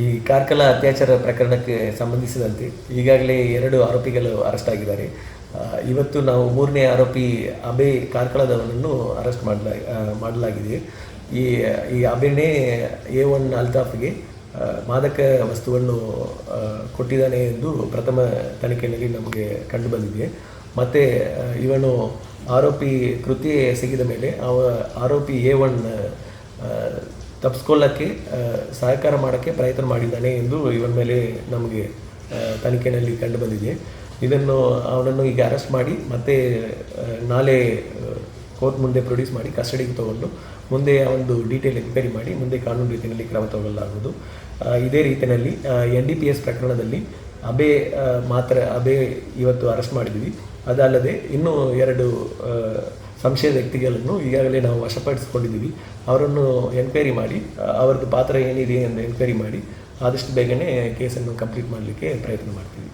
ಈ ಕಾರ್ಕಳ ಅತ್ಯಾಚಾರ ಪ್ರಕರಣಕ್ಕೆ ಸಂಬಂಧಿಸಿದಂತೆ ಈಗಾಗಲೇ ಎರಡು ಆರೋಪಿಗಳು ಅರೆಸ್ಟ್ ಆಗಿದ್ದಾರೆ. ಇವತ್ತು ನಾವು ಮೂರನೇ ಆರೋಪಿ ಅಬೆ ಕಾರ್ಕಳದವನನ್ನು ಅರೆಸ್ಟ್ ಮಾಡಲ ಮಾಡಲಾಗಿದೆ. ಈ ಈ ಅಬೆನೇ ಎ ಒನ್ ಅಲ್ತಾಫ್ಗೆ ಮಾದಕ ವಸ್ತುವನ್ನು ಕೊಟ್ಟಿದ್ದಾನೆ ಎಂದು ಪ್ರಥಮ ತನಿಖೆಯಲ್ಲಿ ನಮಗೆ ಕಂಡುಬಂದಿದೆ. ಮತ್ತು ಇವನು ಆರೋಪಿ ಕೃತ್ಯ ಸಿಗಿದ ಮೇಲೆ ಅವ, ಆರೋಪಿ ಎ ಒನ್ ತಪ್ಪಿಸ್ಕೊಳ್ಳೋಕ್ಕೆ ಸಹಕಾರ ಮಾಡೋಕ್ಕೆ ಪ್ರಯತ್ನ ಮಾಡಿದ್ದಾನೆ ಎಂದು ಇವನ ಮೇಲೆ ನಮಗೆ ಆ, ತನಿಖೆಯಲ್ಲಿ ಕಂಡು ಬಂದಿದೆ. ಇದನ್ನು ಅವನನ್ನು ಈಗ ಅರೆಸ್ಟ್ ಮಾಡಿ ಮತ್ತೆ ನಾಳೆ ಕೋರ್ಟ್ ಮುಂದೆ ಪ್ರೊಡ್ಯೂಸ್ ಮಾಡಿ ಕಸ್ಟಡಿಗೆ ತಗೊಂಡು ಮುಂದೆ ಒಂದು ಡೀಟೇಲ್ ಎನ್ಕ್ವೈರಿ ಮಾಡಿ ಮುಂದೆ ಕಾನೂನು ರೀತಿಯಲ್ಲಿ ಕ್ರಮ ತಗೊಳ್ಳಲಾಗುವುದು. ಆ, ಇದೇ ರೀತಿಯಲ್ಲಿ ಎನ್ ಡಿ ಪಿ ಎಸ್ ಪ್ರಕರಣದಲ್ಲಿ ಅಬೆ ಮಾತ್ರ ಅಬೆ ಇವತ್ತು ಅರೆಸ್ಟ್ ಮಾಡಿದ್ವಿ. ಅದಲ್ಲದೆ ಇನ್ನೂ ಎರಡು ಆ, ಸಂಶಯ ವ್ಯಕ್ತಿಗಳನ್ನು ಈಗಾಗಲೇ ನಾವು ವಶಪಡಿಸಿಕೊಂಡಿದ್ದೀವಿ. ಅವರನ್ನು ಎನ್ಕ್ವೈರಿ ಮಾಡಿ, ಅವ್ರದ್ದು ಪಾತ್ರ ಏನಿದೆ ಎಂದು ಎನ್ಕ್ವೈರಿ ಮಾಡಿ, ಆದಷ್ಟು ಬೇಗನೆ ಕೇಸನ್ನು ಕಂಪ್ಲೀಟ್ ಮಾಡಲಿಕ್ಕೆ ಪ್ರಯತ್ನ ಮಾಡ್ತೀವಿ.